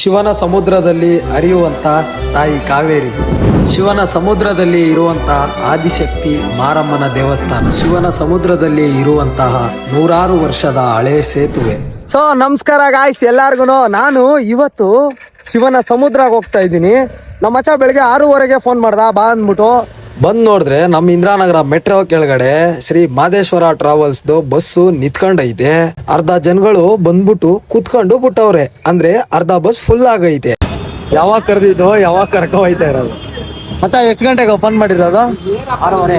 ಶಿವನ ಸಮುದ್ರದಲ್ಲಿ ಹರಿಯುವಂಥ ತಾಯಿ ಕಾವೇರಿ. ಶಿವನ ಸಮುದ್ರದಲ್ಲಿ ಇರುವಂತಹ ಆದಿಶಕ್ತಿ ಮಾರಮ್ಮನ ದೇವಸ್ಥಾನ. ಶಿವನ ಸಮುದ್ರದಲ್ಲಿ ಇರುವಂತಹ ನೂರಾರು ವರ್ಷದ ಹಳೆ ಸೇತುವೆ. ಸೊ ನಮಸ್ಕಾರ ಗಾಯ್ಸ್ ಎಲ್ಲಾರ್ಗು ನಾನು ಇವತ್ತು ಶಿವನ ಸಮುದ್ರಕ್ಕೆ ಹೋಗ್ತಾ ಇದ್ದೀನಿ. ನಮ್ಮ ಅಚ್ಚ ಬೆಳಗ್ಗೆ ಆರೂವರೆಗೆ ಫೋನ್ ಮಾಡ್ದ, ಬಾ ಅಂದ್ಬಿಟ್ಟು. ಬಂದ್ ನೋಡಿದ್ರೆ ನಮ್ಮ ಇಂದಿರಾನಗರ ಮೆಟ್ರೋ ಕೆಳಗಡೆ ಶ್ರೀ ಮಾದೇಶ್ವರ ಟ್ರಾವೆಲ್ಸ್ದು ಬಸ್ಸು ನಿಂತ್ಕೊಂಡೈತೆ ಅರ್ಧ ಜನಗಳು ಬಂದ್ಬಿಟ್ಟು ಕುತ್ಕೊಂಡು ಬಿಟ್ಟವ್ರೆ. ಅಂದ್ರೆ ಅರ್ಧ ಬಸ್ ಫುಲ್ ಆಗೈತೆ. ಯಾವಾಗ ಕರೆದಿದ್ದು ಯಾವಾಗ ಕರ್ಕೊ ಹೋಯ್ತಾ ಇರೋದು? ಮತ್ತೆ ಎಷ್ಟು ಗಂಟೆಗೆ ಓಪನ್ ಮಾಡಿರೋದು? ಆರೂವರೆ.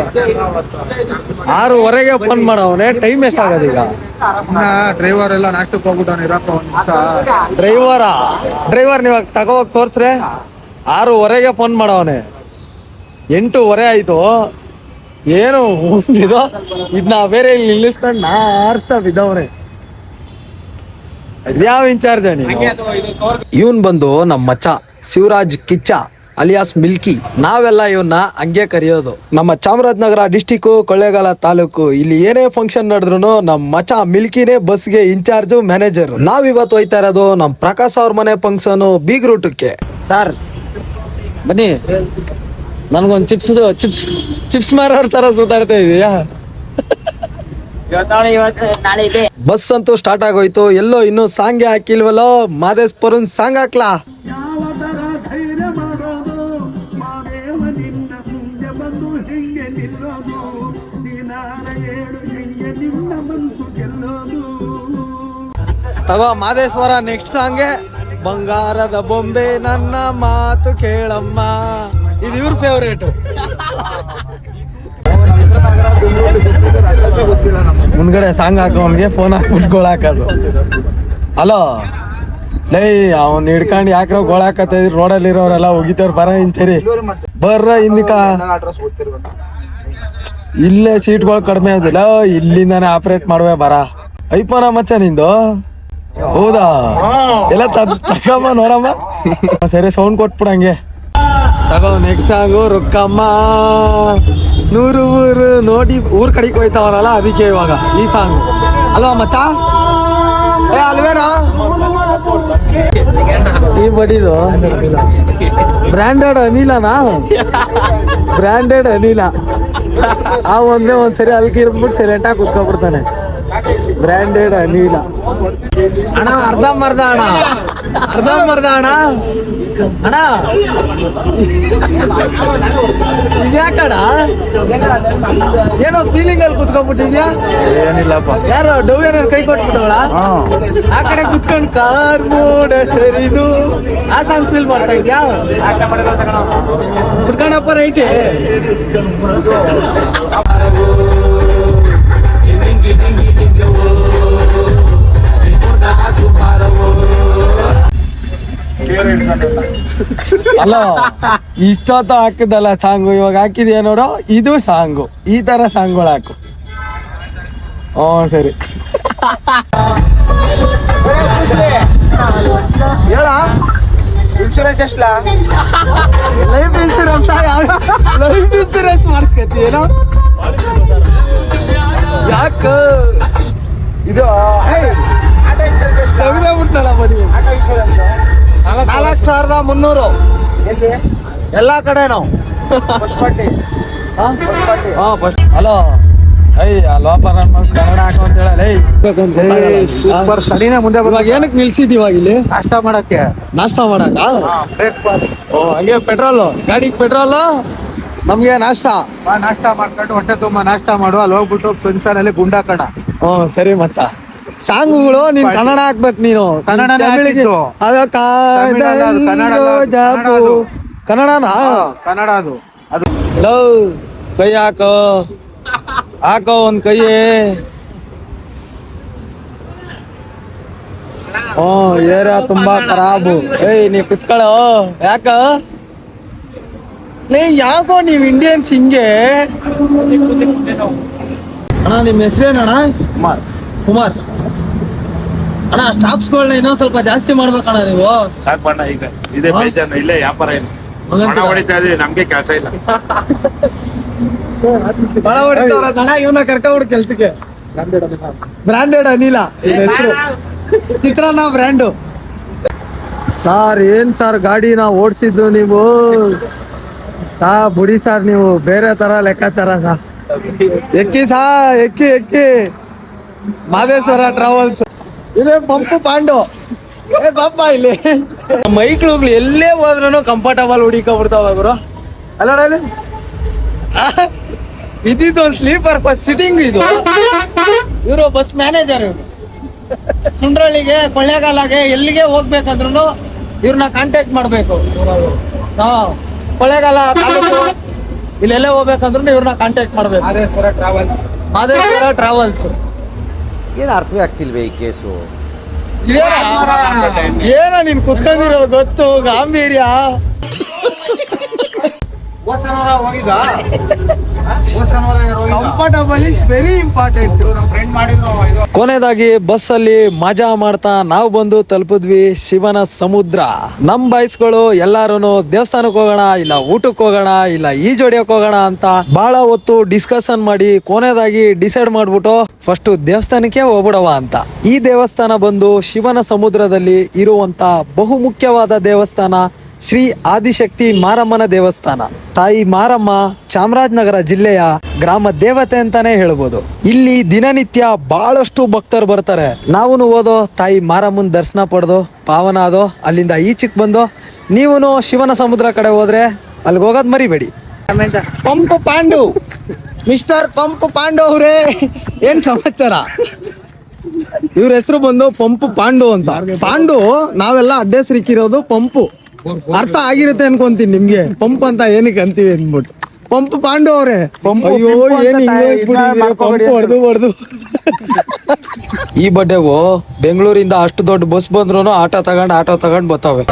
ಆರೂವರೆಗೆ ಓಪನ್ ಮಾಡವನೆ ಟೈಮ್ ಎಷ್ಟಾಗದು ಈಗ? ಡ್ರೈವರ್ ಎಲ್ಲ ನಾಷ್ಟಕ್ಕೆ ಹೋಗ್ಬಿಟ್ಟವನು ಇರಪ್ಪ ಒಂದ್ ನಿಮಿಷ. ಡ್ರೈವರಾ ಡ್ರೈವರ್ ನೀವಾಗ ತಗೋವಾಗ ತೋರ್ಸ್ರೆ? ಆರೂವರೆಗೆ ಫೋನ್ ಮಾಡವನೆ. ಎಂಟೂವರೆ ಆಯ್ತು. ಏನು ಇದು ಇದನ್ನ ಬೇರೆ ಇಲ್ಲಿ ನಿಲ್ಲಿಸ್ಕೊಂಡು ನಾ ಆರಿಸ್ತಾ ಬಿದ್ದವನೆ ಯಾವ ಇನ್ಚಾರ್ಜ್ ಇವನ್ ಬಂದು ನಮ್ಮ ಮಚ್ಚ ಶಿವರಾಜ್ ಕಿಚ್ಚ ಅಲಿಯಾಸ್ ಮಿಲ್ಕಿ ನಾವೆಲ್ಲ ಇವನ್ನ ಹಂಗೆ ಕರೆಯೋದು. ನಮ್ಮ ಚಾಮರಾಜನಗರ ಡಿಸ್ಟಿಕ್ ಕೊಳ್ಳೇಗಾಲ ತಾಲೂಕು ಇಲ್ಲಿ ಏನೇ ಫಂಕ್ಷನ್ ನಡೆದ್ರು ನಮ್ಮ ಮಚ ಮಿಲ್ಕಿನೇ ಬಸ್ಗೆ ಇನ್ಚಾರ್ಜ್ ಮ್ಯಾನೇಜರ್ ನಾವ್ ಇವತ್ತು ಹೋಯ್ತಾ ಇರೋದು ನಮ್ಮ ಪ್ರಕಾಶ್ ಅವ್ರ ಮನೆ ಫಂಕ್ಷನ್ ಬೀಗ್ ರೂಟಕ್ಕೆ ಸರ್ ಬನ್ನಿ. ನನ್ಗೊಂದು ಚಿಪ್ಸ್ ಚಿಪ್ಸ್ ಚಿಪ್ಸ್ ಮಾರೋರ್ ತರ ಸುತ್ತಾಡ್ತಾ ಇದೀಯಾ? ಬಸ್ ಅಂತೂ ಸ್ಟಾರ್ಟ್ ಆಗೋಯ್ತು. ಎಲ್ಲೋ ಇನ್ನೂ ಸಾಂಗ್ ಹಾಕಿಲ್ವಲ್ಲೋ? ಮಾದೇಶ್ ಪರುನ್ ಸಾಂಗ್ ಹಾಕ್ಲಾ? ತಗೋ ಮಾದೇಶ್ವರ ನೆಕ್ಸ್ಟ್ ಸಾಂಗೇ. ಬಂಗಾರದ ಬೊಂಬೆ ನನ್ನ ಮಾತು ಕೇಳಮ್ಮ. ಇದು ಇವ್ರ ಫೇವ್ರೇಟ್ ಮುಂದ್ಗಡೆ ಸಾಂಗ್ ಹಾಕೋನ್ಗೆ ಫೋನ್ ಹಾಕ್ಬಿಟ್ಟು ಗೋಳ ಹಾಕೋದು. ಹಲೋ? ಲೈ, ಅವ್ನ್ ಹಿಡ್ಕೊಂಡು ಯಾಕ್ರ ಗೋಳ ಹಾಕತ್ತ ರೋಡಲ್ಲಿ ಇರೋರೆಲ್ಲ ಹೋಗಿತವ್ರ ಬರ ಇಂಚರಿ ಬರ್ರ ಹಿಂದಿಕ. ಇಲ್ಲೇ ಸೀಟ್ಗಳು ಕಡಿಮೆ ಆದಿಲ್ಲ ಇಲ್ಲಿಂದಾನೆ ಆಪರೇಟ್ ಮಾಡುವೆ, ಬರ. ಐಪೋನ ಮಚ್ಚ ನಿಂದು? ಹೌದಾ? ಎಲ್ಲ ತಗಮ್ಮ ನೋಡಮ್ಮ. ಸರಿ ಸೌಂಡ್ ಕೊಟ್ಬಿಡಂಗೆ ತಗೋ ನೆಕ್ಸ್ಟ್ ಸಾಂಗು ರುಕ್ಕಮ್ಮ. ನೂರು ಊರು ನೋಡಿ ಊರ್ ಕಡೆಗೆ ಹೋಯ್ತಾವನಲ್ಲ, ಅದಕ್ಕೆ ಇವಾಗ ಈ ಸಾಂಗ್ ಅಲ್ವಾ ಮಚ್ಚ ಏ, ಅಲ್ವೇನಾ? ಈ ಬಡಿದು. ಬ್ರ್ಯಾಂಡೆಡ್ ಅನಿಲನಾ? ಬ್ರ್ಯಾಂಡೆಡ್ ಅನಿಲ. ಆ ಒಂದೇ ಒಂದ್ಸರಿ ಅಲ್ಲಿ ಇರ್ಬಿಟ್ಟು ಸೈಲೆಂಟ್ ಆಗಿ ಕುತ್ಕೊಬಿಡ್ತಾನೆ. ಬ್ರ್ಯಾಂಡೆಡ್ ಅನಿಲ. ಅಣ್ಣ ಅರ್ಧ ಮರ್ದ ಅಣ್ಣ. ಅರ್ಧ ಮರ್ದ ಅಣ್ಣ. ಅಣ್ಣ. ಇದ್ಯಾಕಣ ಏನೋ ಫೀಲಿಂಗ್ ಅಲ್ಲಿ ಕುತ್ಕೊಂಡ್ಬಿಟ್ಟಿದ್ಯಾ? ಏನಿಲ್ಲಪ್ಪ. ಯಾರು ಡವ್ ಏನಾರು ಕೈ ಕೊಟ್ಬಿಟ್ಟವಳ? ಆ ಕಡೆ ಕುತ್ಕೊಂಡು ಕಾರ್ ಮೂಡ ಸರಿದು. ಆ ಸಾಂಗ್ ಫೀಲ್ ಮಾಡ್ತಾ ಇದ್ಯಾ? ಕುತ್ಕೊಂಡಪ್ಪ ರೈಟೇ ಅಲ್ಲ ಇಷ್ಟೊತ್ತ ಹಾಕಿದಲ್ಲ ಸಾಂಗು ಇವಾಗ ಹಾಕಿದ್ಯಾ ನೋಡು? ಇದು ಸಾಂಗು ಈ ತರ ಸಾಂಗ್ಗಳು ಹಾಕು. ಹ್ಞೂ ಸರಿ. ಇನ್ಶೂರೆನ್ಸ್ ಎಷ್ಟಲ್ಲ ಲೈಫ್ ಇನ್ಸೂರೆನ್ಸ್ ಲೈಫ್ ಇನ್ಸೂರೆನ್ಸ್ ಮಾಡಿಸ್ಕತಿ ಏನೋ? ಯಾಕ? ಇದು ತೆಗ್ದೇ ಬಿಟ್ನಲ್ಲ ಬಡಿ ನಾಲ್ಕು. ಸಾವಿರದ ಮುನ್ನೂರು. ಎಲ್ಲ ಕಡೆ ನಾವು. ಹಾ ಫಸ್ಟ್ ಹಲೋ. ಐ ಲೋಪರ ಕನ್ನಡ ಹಾಕು ಅಂತ ಸೂಪರ್ ಸಡಿನ ಮುಂದೆ ಬರುವಾಗ ಏನಕ್ಕೆ ನಿಲ್ಸಿದ್ ಇವಾಗ ಇಲ್ಲಿ? ನಾಷ್ಟ ಮಾಡಕ್ಕೆ. ನಾಷ್ಟ ಮಾಡಕ ಬ್ರೇಕ್ಫಾಸ್ಟ್ ಓ ಹಂಗೆ ಪೆಟ್ರೋಲ್ ಗಾಡಿಗೆ ಪೆಟ್ರೋಲ್ ನಮ್ಗೆ ನಾಷ್ಟ. ನಾಷ್ಟ ಮಾಡ್ಕೊಂಡು ಹೊಟ್ಟೆ ತುಂಬಾ ನಾಷ್ಟ ಮಾಡು. ಅಲ್ಲಿ ಹೋಗ್ಬಿಟ್ಟು ಫ್ರೆಂಡ್ಸನಲ್ಲಿ ಗುಂಡಾಕಣ. ಹ್ಞೂ ಸರಿ ಮಚ್ಚ. ಸಾಂಗುಗಳು ನೀನ್ ಕನ್ನಡ ಹಾಕ್ಬೇಕು ನೀನು. ಕನ್ನಡ. ಕನ್ನಡನಾ? ಕನ್ನಡ ಅದು. ಅದು. ಲೋ ಕೈ ಹಾಕೋ. ಹಾಕೋ ಒಂದ್ ಕೈಯೇ. ಹ್ಮ್ ಏರಿಯಾ ತುಂಬಾ ಖರಾಬು. ಏಯ್ ನೀ ಕುತ್ಕೊಳ್ಳೋ. ಯಾಕ? ನೀ ಯಾಕೋ ನೀವ್ ಇಂಡಿಯನ್ಸ್ ಹಿಂಗೆ? ಅಣ್ಣ ನಿಮ್ಮ ಹೆಸರೇನಣ್ಣ? ಕುಮಾರ್. ಕುಮಾರ್. ಅಣ್ಣ ಸ್ಟಾಪ್ಸ್ಗಳನ್ನ ಇನ್ನೊಂದ್ ಸ್ವಲ್ಪ ಜಾಸ್ತಿ ಮಾಡ್ಬೇಕಣ್ಣ ನೀವು. ಸಾಕ್ ಬಣ್ಣ ಈಗ ಇದೇ ಬೈತಾನ ಇಲ್ಲೇ ವ್ಯಾಪಾರ ಇಲ್ಲ? ಹಣ ಹೊಡಿತಾ ಇದೀವಿ ನಮ್ಗೆ ಕೆಲಸ ಇಲ್ಲ. ಬಹಳ ಹೊಡಿತಾವ್ರ ದಣ ಇವನ್ನ ಕರ್ಕೊಂಡ್ಬಿಡು ಕೆಲ್ಸಕ್ಕೆ. ಬ್ರಾಂಡೆಡ್ ಅನಿಲ. ಚಿತ್ರಾನ್ನ ಬ್ರ್ಯಾಂಡು. ಸಾರ್ ಏನ್ ಸರ್ ಗಾಡಿನ ಓಡಿಸಿದ್ದು ನೀವು? ಸಾ ಬುಡಿ ಸಾರ್ ನೀವು ಬೇರೆ ತರ ಲೆಕ್ಕಾಚಾರ ಸಾ. ಎಕ್ಕಿ ಸಾ ಎಕ್ಕಿ ಎಕ್ಕಿ. ಮಾದೇಶ್ವರ ಟ್ರಾವೆಲ್ಸ್ ಇದೇ ಪಂಪು ಪಾಂಡು. ಏ ಪಾಪ ಇಲ್ಲಿ. ಮೈಕ್ಳುಗಳು ಎಲ್ಲೇ ಹೋದ್ರು ಕಂಫರ್ಟಬಲ್ ಹುಡಿಕೊಂಡ್ಬಿಡ್ತಾವ ಗುರು. ಅಲ್ಲ ನೋಡಿ ಇದ್ದಿದ್ದು ಒಂದು ಸ್ಲೀಪರ್ ಬಸ್ ಸಿಟ್ಟಿಂಗ್ ಇದು. ಇವರು ಬಸ್ ಮ್ಯಾನೇಜರ್ ಇವರು. ಸುಂಡ್ರಳ್ಳಿಗೆ ಕೊಳ್ಳೇಗಾಲಾಗೆ ಎಲ್ಲಿಗೆ ಹೋಗ್ಬೇಕಂದ್ರು ಇವ್ರನ್ನ ಕಾಂಟ್ಯಾಕ್ಟ್ ಮಾಡ್ಬೇಕು. ಹಾ ಕೊಳ್ಳೇಗಾಲ ತಾಲೂಕು. ಇಲ್ಲೆಲ್ಲೇ ಹೋಗ್ಬೇಕಂದ್ರು ಇವ್ರನ್ನ ಕಾಂಟ್ಯಾಕ್ಟ್ ಮಾಡ್ಬೇಕು. ಮಾದೇಶ್ವರ ಟ್ರಾವೆಲ್ಸ್ ಏನು ಅರ್ಥವೇ ಆಗ್ತಿಲ್ವೇ ಈ ಕೇಸು? ಏನ? ನೀನ್ ಕುತ್ಕೊಂಡಿರೋ ಗೊತ್ತು ಗಾಂಭೀರ್ಯ? ಕಂಫರ್ಟಬಲ್ ಇಸ್ ವೆರಿ ಇಂಪಾರ್ಟೆಂಟ್ ನಮ್ಮ ಫ್ರೆಂಡ್ ಮಾಡಿದ್ರು ಇದು. ಕೊನೆಯದಾಗಿ ಬಸ್ ಅಲ್ಲಿ ಮಜಾ ಮಾಡ್ತಾ ನಾವು ಬಂದು ತಲುಪಿದ್ವಿ ಶಿವನ ಸಮುದ್ರ. ನಮ್ ಬಾಯ್ಸ್ಗಳು ಎಲ್ಲಾರು ದೇವಸ್ಥಾನಕ್ಕೆ ಹೋಗೋಣ ಇಲ್ಲ ಊಟಕ್ಕೆ ಹೋಗೋಣ ಇಲ್ಲ ಈಜೊಡಿಯಕ್ ಹೋಗೋಣ ಅಂತ ಬಹಳ ಹೊತ್ತು ಡಿಸ್ಕಷನ್ ಮಾಡಿ ಕೊನೆಯದಾಗಿ ಡಿಸೈಡ್ ಮಾಡ್ಬಿಟ್ಟು ಫಸ್ಟ್ ದೇವಸ್ಥಾನಕ್ಕೆ ಹೋಗ್ಬಿಡವ ಅಂತ. ಈ ದೇವಸ್ಥಾನ ಬಂದು ಶಿವನ ಸಮುದ್ರದಲ್ಲಿ ಇರುವಂತ ಬಹುಮುಖ್ಯವಾದ ದೇವಸ್ಥಾನ ಶ್ರೀ ಆದಿಶಕ್ತಿ ಮಾರಮ್ಮನ ದೇವಸ್ಥಾನ. ತಾಯಿ ಮಾರಮ್ಮ ಚಾಮರಾಜನಗರ ಜಿಲ್ಲೆಯ ಗ್ರಾಮ ದೇವತೆ ಅಂತಾನೆ ಹೇಳ್ಬೋದು. ಇಲ್ಲಿ ದಿನನಿತ್ಯ ಬಹಳಷ್ಟು ಭಕ್ತರು ಬರ್ತಾರೆ. ನಾವು ಓದೋ ತಾಯಿ ಮಾರಮ್ಮನ ದರ್ಶನ ಪಡೆದು, ಪಾವನ ಆದೋ, ಅಲ್ಲಿಂದ ಈಚೆಗೆ ಬಂದು ನೀವು ಶಿವನ ಸಮುದ್ರ ಕಡೆ ಹೋದ್ರೆ ಅಲ್ಲಿಗೆ ಹೋಗೋದು ಮರಿಬೇಡಿ. Pump Pandu, mister pump Pandu ಅವರೇ. ಏನ್ ಸಮಾಚಾರ? ಇವ್ರ ಹೆಸರು ಬಂದು ಪಂಪು ಪಾಂಡು ಅಂತ. ಪಾಂಡು, ನಾವೆಲ್ಲ ಅಡ್ಡೆಸ್ರಿಕ್ಕಿರೋದು ಪಂಪು. ಅರ್ಥ ಆಗಿರುತ್ತೆ ಅನ್ಕೊಂತೀನಿ ನಿಮ್ಗೆ. ಪಂಪ್ ಅಂತ ಏನಕ್ಕೆ ಅಂತೀವಿ ಅಂದ್ಬಿಟ್ಟು. ಪಂಪ್ ಪಾಂಡು ಅವ್ರೆ. ಅಯ್ಯೋ ಏನ್ ಪಂಪ್ ಹೊಡೆದು ಹೊಡೆದು. ಈ ಬಡ್ಡೆಗೂ ಬೆಂಗಳೂರಿಂದ ಅಷ್ಟು ದೊಡ್ಡ ಬಸ್ ಬಂದ್ರು ಆಟೋ ತಗೊಂಡ್ ಆಟೋ ತಗೊಂಡ್ ಬರ್ತಾವೆ.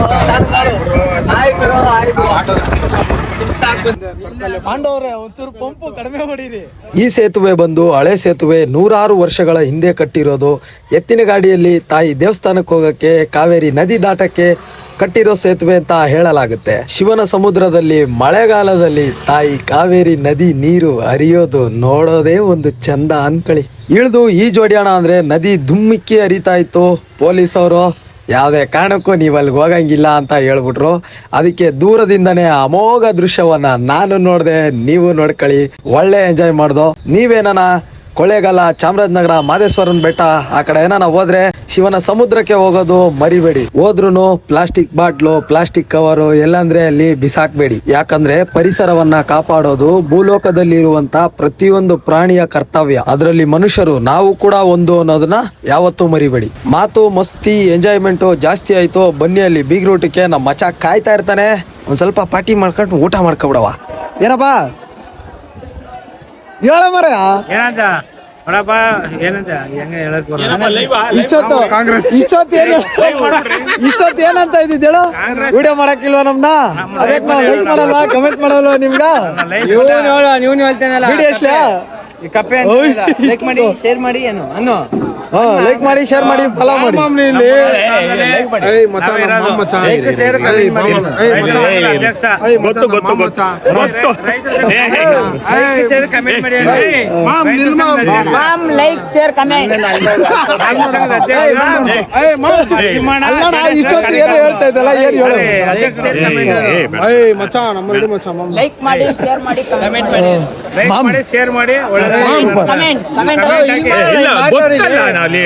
ಹೊಡೀರಿ. ಈ ಸೇತುವೆ ಬಂದು ಹಳೆ ಸೇತುವೆ ನೂರಾರು ವರ್ಷಗಳ ಹಿಂದೆ ಕಟ್ಟಿರೋದು. ಎತ್ತಿನ ಗಾಡಿಯಲ್ಲಿ ತಾಯಿ ದೇವಸ್ಥಾನಕ್ಕೆ ಹೋಗಕ್ಕೆ ಕಾವೇರಿ ನದಿ ದಾಟಕ್ಕೆ ಕಟ್ಟಿರೋ ಸೇತುವೆ ಅಂತ ಹೇಳಲಾಗುತ್ತೆ. ಶಿವನ ಸಮುದ್ರದಲ್ಲಿ ಮಳೆಗಾಲದಲ್ಲಿ ತಾಯಿ ಕಾವೇರಿ ನದಿ ನೀರು ಹರಿಯೋದು ನೋಡೋದೇ ಒಂದು ಚಂದ ಅನ್ಕಳಿ. ಇಳಿದು ಈ ಜೋಡಿಯೋಣ ಅಂದ್ರೆ ನದಿ ಧುಮ್ಮಿಕ್ಕಿ ಹರಿತಾ ಇತ್ತು. ಪೊಲೀಸ್ ಅವರು ಯಾವುದೇ ಕಾರಣಕ್ಕೂ ನೀವು ಅಲ್ಲಿಗೆ ಹೋಗಂಗಿಲ್ಲ ಅಂತ ಹೇಳ್ಬಿಟ್ರು. ಅದಕ್ಕೆ ದೂರದಿಂದನೇ ಅಮೋಘ ದೃಶ್ಯವನ್ನ ನಾನು ನೋಡ್ದೆ, ನೀವು ನೋಡ್ಕೊಳ್ಳಿ. ಒಳ್ಳೆ ಎಂಜಾಯ್ ಮಾಡ್ದೋ. ನೀವೇನ ಕೊಳ್ಳೇಗಾಲ, ಚಾಮರಾಜನಗರ, ಮಾದೇಶ್ವರನ್ ಬೆಟ್ಟ, ಆ ಕಡೆ ಏನಾನ ಹೋದ್ರೆ ಶಿವನ ಸಮುದ್ರಕ್ಕೆ ಹೋಗೋದು ಮರಿಬೇಡಿ. ಹೋದ್ರು ಪ್ಲಾಸ್ಟಿಕ್ ಬಾಟ್ಲು, ಪ್ಲಾಸ್ಟಿಕ್ ಕವರು ಎಲ್ಲಂದ್ರೆ ಅಲ್ಲಿ ಬಿಸಾಕ್ಬೇಡಿ. ಯಾಕಂದ್ರೆ ಪರಿಸರವನ್ನ ಕಾಪಾಡೋದು ಭೂಲೋಕದಲ್ಲಿ ಇರುವಂತ ಪ್ರತಿಯೊಂದು ಪ್ರಾಣಿಯ ಕರ್ತವ್ಯ. ಅದರಲ್ಲಿ ಮನುಷ್ಯರು, ನಾವು ಕೂಡ ಒಂದು ಅನ್ನೋದನ್ನ ಯಾವತ್ತೂ ಮರಿಬೇಡಿ. ಮಾತು ಮಸ್ತಿ, ಎಂಜಾಯ್ಮೆಂಟ್ ಜಾಸ್ತಿ ಆಯ್ತು, ಬನ್ನಿ ಅಲ್ಲಿ ಬೀಗ್ ರೂಟಕ್ಕೆ ನಮ್ಮ ಮಚ ಕಾಯ್ತಾ ಇರ್ತಾನೆ. ಒಂದ್ ಸ್ವಲ್ಪ ಪಾರ್ಟಿ ಮಾಡ್ಕೊಂಡು ಊಟ ಮಾಡ್ಕೊಬಿಡವ ಏನಪ್ಪ? ಹೇಳ ಮರ ಏನಂತ? ನೋಡಪ್ಪ ಏನಂತ? ಹೆಂಗ ಹೇಳಕ್ ಬರಲ್ಲ ಇಷ್ಟೊತ್ತು ಇಷ್ಟೊತ್ತು ಏನು ಇಷ್ಟೊತ್ತು ಏನಂತ ಇದ್ದಿದ್ದು ಹೇಳು? ವಿಡಿಯೋ ಮಾಡಕ್ಕಿಲ್ವಾ ನಮ್ನ? ಅದಕ್ಕೆ ನಾವು ಲೈಕ್ ಮಾಡಲ್ವಾ? ಕಮೆಂಟ್ ಮಾಡಲ್ವಾ ನಿಮ್ಗ? ನೀವು ಹೇಳ್ತೇನಲ್ಲ. ವಿಡಿಯೋ ಎಷ್ಟೇ? ಕಪ್ಪೆ ಲೈಕ್ ಮಾಡಿ ಶೇರ್ ಮಾಡಿ ಏನು? ಅನ್ನು. ಹಾ ಲೈಕ್ ಮಾಡಿ ಶೇರ್ ಮಾಡಿ ಫಾಲೋ ಮಾಡಿ. ಲೈಕ್ ಶೇರ್ ಕಮೆಂಟ್ ಮಾಡಿ. ಗೊತ್ತು ಗೊತ್ತು ಗೊತ್ತು. ಗೊತ್ತು. ಲೈಕ್ ಶೇರ್ ಕಮೆಂಟ್ ಮಾಡಿ. ಲೈಕ್ ಶೇರ್ ಕಮೆಂಟ್ ಅಲ್ಲ ನಾ ಇಷ್ಟೊತ್ತು ಏನು ಹೇಳ್ತಾ ಇದ್ದಲ್ಲ ಏನ್ ಹೇಳು ಲೈಕ್ ಲೈಕ್ ಮಾಡಿ ಶೇರ್ ಮಾಡಿ ಕಮೆಂಟ್ ಮಾಡಿ. ಮಾಡಿ ಶೇರ್ ಮಾಡಿ ಒಳ್ಳೆ ಕಮೆಂಟ್ ಕಮೆಂಟ್ ಇಲ್ಲ ಗೊತ್ತಲ್ಲ ಅಲ್ಲಿ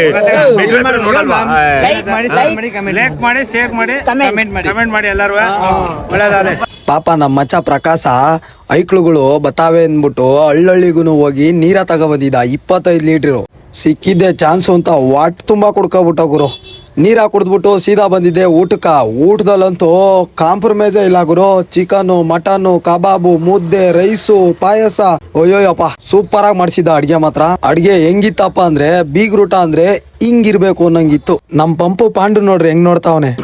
ನೋಡಲ್ವಾ? ಲೈಕ್ ಮಾಡಿ ಶೇರ್ ಮಾಡಿ ಕಮೆಂಟ್ ಲೈಕ್ ಮಾಡಿ. ಶೇರ್ ಮಾಡಿ ಕಮೆಂಟ್ ಮಾಡಿ. ಕಮೆಂಟ್ ಮಾಡಿ ಎಲ್ಲರೂ ಒಳ್ಳೇದಾಗಲಿ ಪಾಪ ನಮ್ಮ ಮಚ್ಚ ಪ್ರಕಾಶ ಐಕ್ಳುಗಳು ಬತಾವೆ ಅಂದ್ಬಿಟ್ಟು ಹಳ್ಳಳ್ಳಿಗೂ ಹೋಗಿ ನೀರ ತಗೊಬಂದಿದ್ದ ಇಪ್ಪತ್ತೈದು ಲೀಟ್ರು. ಸಿಕ್ಕಿದ್ದೆ ಚಾನ್ಸು ಅಂತ ವಾಟ್ ತುಂಬಾ ಕುಡ್ಕೊಬಿಟ್ಟ ಗುರು. ನೀರ ಕುಡಿದ್ಬಿಟ್ಟು ಸೀದಾ ಬಂದಿದ್ದೆ. ಊಟಕ ಊಟದಲ್ಲಂತೂ ಕಾಂಪ್ರಮೈಸೇ ಇಲ್ಲ ಗುರು. ಚಿಕನು ಮಟನ್ ಕಬಾಬು, ಮುದ್ದೆ, ರೈಸು, ಪಾಯಸ. ಅಯ್ಯೋಯಪ್ಪ ಸೂಪರ್ ಆಗಿ ಮಾಡಿಸಿದ ಅಡ್ಗೆ ಮಾತ್ರ. ಅಡ್ಗೆ ಹೆಂಗಿತ್ತಪ್ಪ ಅಂದ್ರೆ, ಬೀಗ್ರೂಟ ಅಂದ್ರೆ ಹಿಂಗಿರ್ಬೇಕು ಅನ್ನಂಗಿತ್ತು. ನಮ್ ಪಂಪು ಪಾಂಡು ನೋಡ್ರಿ, ಹೆಂಗ್ ನೋಡ್ತಾವನೆ?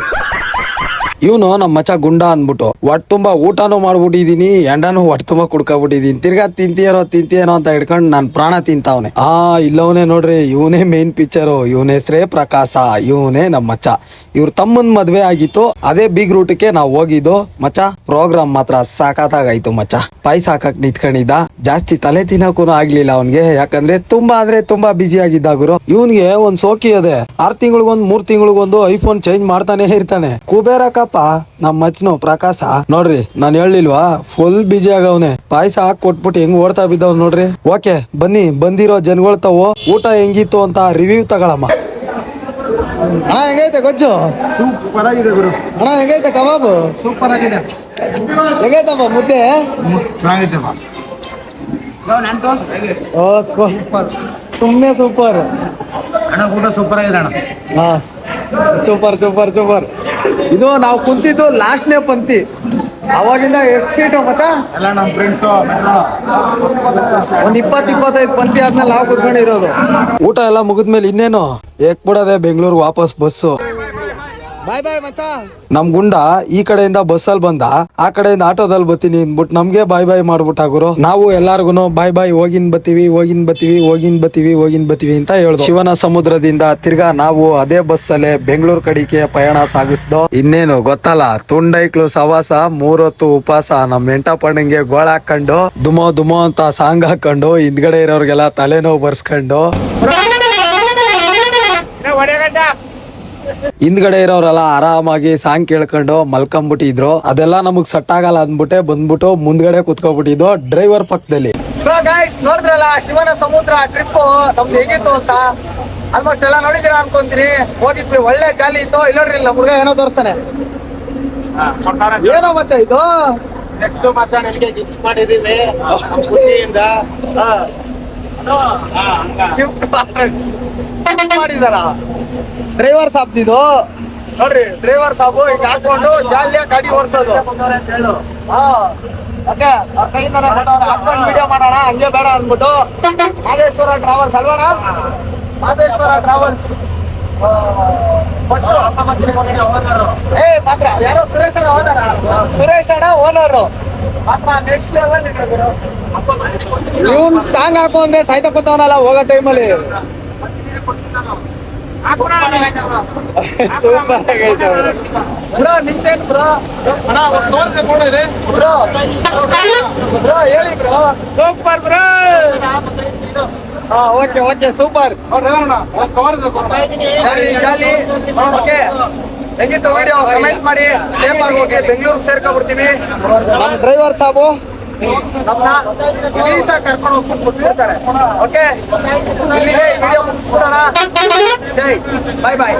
ಇವನು ನಮ್ಮ ಮಚ ಗುಂಡ ಅಂದ್ಬಿಟ್ಟು ಒಟ್ ತುಂಬಾ ಊಟನೂ ಮಾಡ್ಬಿಟ್ಟಿದೀನಿ, ಎಂಡನೂ ಒಟ್ ತುಂಬಾ ಕುಡ್ಕೊಬಿಟ್ಟಿದೀನಿ, ತಿರ್ಗಾ ತಿಂತೀಯನೋ ತಿಂತೀಯನೋ ಅಂತ ಹಿಡ್ಕೊಂಡು ನಾನ್ ಪ್ರಾಣ ತಿಂತಾವನೆ. ಆ, ಇಲ್ಲವನೇ ನೋಡ್ರಿ, ಇವನೇ ಮೇನ್ ಪಿಕ್ಚರು ಇವನ ಹೆಸರೇ ಪ್ರಕಾಶ, ಇವನೇ ನಮ್ಮ ಮಚ್ಚ. ಇವ್ರ ತಮ್ಮನ್ ಮದ್ವೆ ಆಗಿತ್ತು, ಅದೇ ಬಿಗ್ ರೂಟ್ಗೆ ನಾವು ಹೋಗಿದ್ದು. ಮಚ್ಚ ಪ್ರೋಗ್ರಾಮ್ ಮಾತ್ರ ಸಾಕಾತಾಗಾಯ್ತು ಮಚ್ಚ. ಪಾಯ್ಸ ಹಾಕಕ್ ನಿಂತ್ಕೊಂಡಿದ್ದ. ಜಾಸ್ತಿ ತಲೆ ತಿನ್ನಕೂನು ಆಗ್ಲಿಲ್ಲ ಅವನ್ಗೆ. ಯಾಕಂದ್ರೆ ತುಂಬಾ ಅಂದ್ರೆ ತುಂಬಾ ಬಿಸಿ ಆಗಿದ್ದ ಗುರು. ಇವನ್ಗೆ ಒಂದ್ ಸೋಕಿ ಅದೇ. ಆರ್ ತಿಂಗಳಿಗೊಂದ್, ಮೂರ್ ತಿಂಗಳಿಗೊಂದು ಐಫೋನ್ ಚೇಂಜ್ ಮಾಡ್ತಾನೆ ಇರ್ತಾನೆ. ಕುಬೇರಕಪ್ಪ ನಮ್ ಮಚ್ನು ಪ್ರಕಾಶ. ನೋಡ್ರಿ, ನಾನ್ ಹೇಳಿಲ್ವಾ ಫುಲ್ ಬಿಜಿ ಆಗವ್ನೆ. ಪಾಯಸ ಹಾಕ್ ಕೊಟ್ಬಿಟ್ಟು ಹೆಂಗ್ ಓಡ್ತಾ ಬಿದ್ದವ್ ನೋಡ್ರಿ? ಓಕೆ ಬನ್ನಿ. ಬಂದಿರೋ ಜನಗಳ್ ತಾವು ಊಟ ಹೆಂಗಿತ್ತು ಅಂತ ರಿವ್ಯೂ ತಗೊಳಮ್ಮ. ಅಣ್ಣ ಹೆಂಗೈತೆ ಗೊಜ್ಜು? ಸೂಪರ್ ಆಗಿದೆ ಗುರು. ಅಣ್ಣ ಹೆಂಗೈತೆ ಕಬಾಬು? ಸೂಪರ್ ಆಗಿದೆ. ಹೆಂಗೈತಪ್ಪ ಮುದ್ದೆ? ಚೆನ್ನಾಗೈತೆ ಓ ಸುಮ್ಮನೆ ಸೂಪರ್ ಅಣ್ಣ ಊಟ ಸೂಪರ್ ಆಗಿದೆ ಅಣ್ಣ. ಹಾ ಸೂಪರ್ ಸೂಪರ್ ಸೂಪರ್ ಇದು ನಾವು ಕುಂತಿದ್ದು ಲಾಸ್ಟ್ನೇ ಪಂಕ್ತಿ. ಅವಾಗಿಂದ ಎಷ್ಟು ಸೀಟು ಮತ್ತ? ಎಲ್ಲ ನಮ್ಮ ಫ್ರೆಂಡ್ಸು ಒಂದು ಇಪ್ಪತ್ ಇಪ್ಪತ್ತೈದು ಪಂತಿ ಆದ್ಮೇಲೆ ನಾವು ಕುತ್ಕೊಂಡಿರೋದು. ಊಟ ಎಲ್ಲ ಮುಗಿದ್ಮೇಲೆ ಇನ್ನೇನು? ಏಕ್ ಬಿಡದೆ ಬೆಂಗಳೂರು ವಾಪಸ್ ಬಸ್ಸು. ಬಾಯ್ ಬಾಯ್ ಮಚ್ಚ. ನಮ್ ಗುಂಡ ಈ ಕಡೆಯಿಂದ ಬಸ್ಸಲ್ಲಿ ಬಂದ ಆ ಕಡೆಯಿಂದ ಆಟೋದಲ್ಲಿ ಬತ್ತೀನಿ ಅಂದ್ಬಿಟ್ಟು ನಮ್ಗೆ ಬಾಯ್ ಬಾಯ್ ಮಾಡ್ಬಿಟ್ಟ ಗುರು. ನಾವು ಎಲ್ಲಾರ್ಗು ಬಾಯ್ ಬಾಯ್ ಹೋಗಿನ್ ಬತ್ತೀವಿ ಹೋಗಿನ್ ಬತ್ತೀವಿ ಹೋಗಿನ್ ಬತ್ತೀವಿ ಹೋಗಿನ್ ಬತ್ತೀವಿ ಅಂತ ಹೇಳ್ದು. ಶಿವನ ಸಮುದ್ರದಿಂದ ತಿರ್ಗಾ ನಾವು ಅದೇ ಬಸ್ ಬಸ್ಸಲ್ಲೇ ಬೆಂಗಳೂರು ಕಡೆಗೆ ಪಯಣ ಸಾಗಿಸ್ದೋ. ಇನ್ನೇನು ಗೊತ್ತಲ್ಲ ತುಂಡೈಕ್ಲು ಸವಾಸ ಮೂರೊತ್ತು ಉಪವಾಸ ನಮ್ ನೆಂಟಪ್ಪಣ್ಣಂಗೆ ಗೋಳ ಹಾಕೊಂಡು ದುಮೋ ದುಮೋ ಅಂತ ಸಾಂಗ್ ಹಾಕೊಂಡು ಹಿಂದ್ಗಡೆ ಇರೋರ್ಗೆಲ್ಲ ತಲೆನೋವು ಬರ್ಸ್ಕೊಂಡು. ಹಿಂದ್ಗಡೆ ಇರೋರೆಲ್ಲ ಆರಾಮಾಗಿ ಸಾಂಗ್ ಕೇಳ್ಕೊಂಡು ಮಲ್ಕೊಂಬಿಟ್ಟಿದ್ರು. ಅದೆಲ್ಲ ನಮಗ್ ಸಟ್ ಆಗಲ್ಲ ಅಂದ್ಬಿಟ್ಟೆ ಬಂದ್ಬಿಟ್ಟು ಮುಂದ್ಗಡೆ ಕುತ್ಕೊಬಿಟ್ಟಿದ್ದು ಡ್ರೈವರ್ ಪಕ್ಕದಲ್ಲಿ. ಸೊ ಗಾಯ್ಸ್ ನೋಡಿದ್ರಲ್ಲ ಶಿವನ ಸಮುದ್ರ ಟ್ರಿಪ್ ನಮ್ದು ಹೇಗಿತ್ತು ಅಂತ? ಆಲ್ಮೋಸ್ಟ್ ಎಲ್ಲ ನೋಡಿದಿರ ಅನ್ಕೊಂತೀನಿ. ಹೋಗಿದ್ವಿ ಒಳ್ಳೆ ಜಾಲಿ ಇತ್ತು. ಇಲ್ಲ ನೋಡ್ರಿ ನಮ್ಮ ಹುಡುಗ ಏನೋ ತೋರಿಸ್ತಾನೆ. ಏನೋ ಮಚ್ಚ ಇದು? ನೆಕ್ಸ್ಟ್ ಮಾತ್ರ ನಿಮಗೆ ಗಿಫ್ಟ್ ಮಾಡಿದೀವಿ ಖುಷಿಯಿಂದ. ಗಿಫ್ಟ್ ಮಾಡಿದಾರ ಡ್ರೈವರ್ ಸಾಬ್ದಿದು ನೋಡ್ರಿ ಡ್ರೈವರ್ ಸಾಬು ಹಿಂಗ್ ಹಾಕೊಂಡು ಜಾಲಿಯ ಗಾಡಿ ಓಡಿಸೋದು. ಹಾ. ಓಕೆ ಕೊಟ್ಟವ್ರೆ. ಹಾಕೊಂಡು ವಿಡಿಯೋ ಮಾಡೋಣ ಹಂಗೆ ಬೇಡ ಅಂದ್ಬಿಟ್ಟು ಮಾದೇಶ್ವರ ಟ್ರಾವೆಲ್ಸ್ ಅಲ್ವಣ ಮಾದೇಶ್ವರ ಟ್ರಾವೆಲ್ಸ್. ಏ ಮಾತ್ರ ಯಾರೋ ಸುರೇಶ್ ಅಣ್ಣ ಓನರ್? ಸುರೇಶ್ ಅಣ್ಣ ಓನರು. ಮಾತ್ರ ನೆಕ್ಸ್ಟ್ ಲೆವೆಲ್ ಇವನ್ ಸಾಂಗ್ ಹಾಕು ಸಾಯ್ತಾ ಸಾಯ್ತ ಕೂತವನಲ್ಲ ಹೋಗೋ ಟೈಮಲ್ಲಿ ಸೂಪರ್ ಆಗೈತೆ ಬ್ರೋ. ನಿಂತೇನ್ ಬ್ರೋ ಬ್ರೋ ಬ್ರೋ ಹೇಳಿ ಬ್ರೋ ಸೂಪರ್ ಬ್ರೋ ಹಾ okay okay super jolly okay ಹೆಂಗಿತ್ತು ವಿಡಿಯೋ ಕಮೆಂಟ್ ಮಾಡಿ ಸೇಫ್ ಆಗಿ ಹೋಗಿ ಬೆಂಗಳೂರಿಗೆ ಸೇರ್ಕೊಂಡ್ಬಿಡ್ತೀವಿ ನಮ್ಮ ಡ್ರೈವರ್ ಸಾಬು ನಮ್ಮನ್ನ ವೀಸಾ ಕರ್ಕೊಂಡು ಹೋಗ್ಬಿಟ್ಟು ಓಕೆ ಇಲ್ಲಿಗೆ ವಿಡಿಯೋ ಮುಗಿಸ್ಬಿಡೋಣ. ಜೈ. ಬಾಯ್ ಬಾಯ್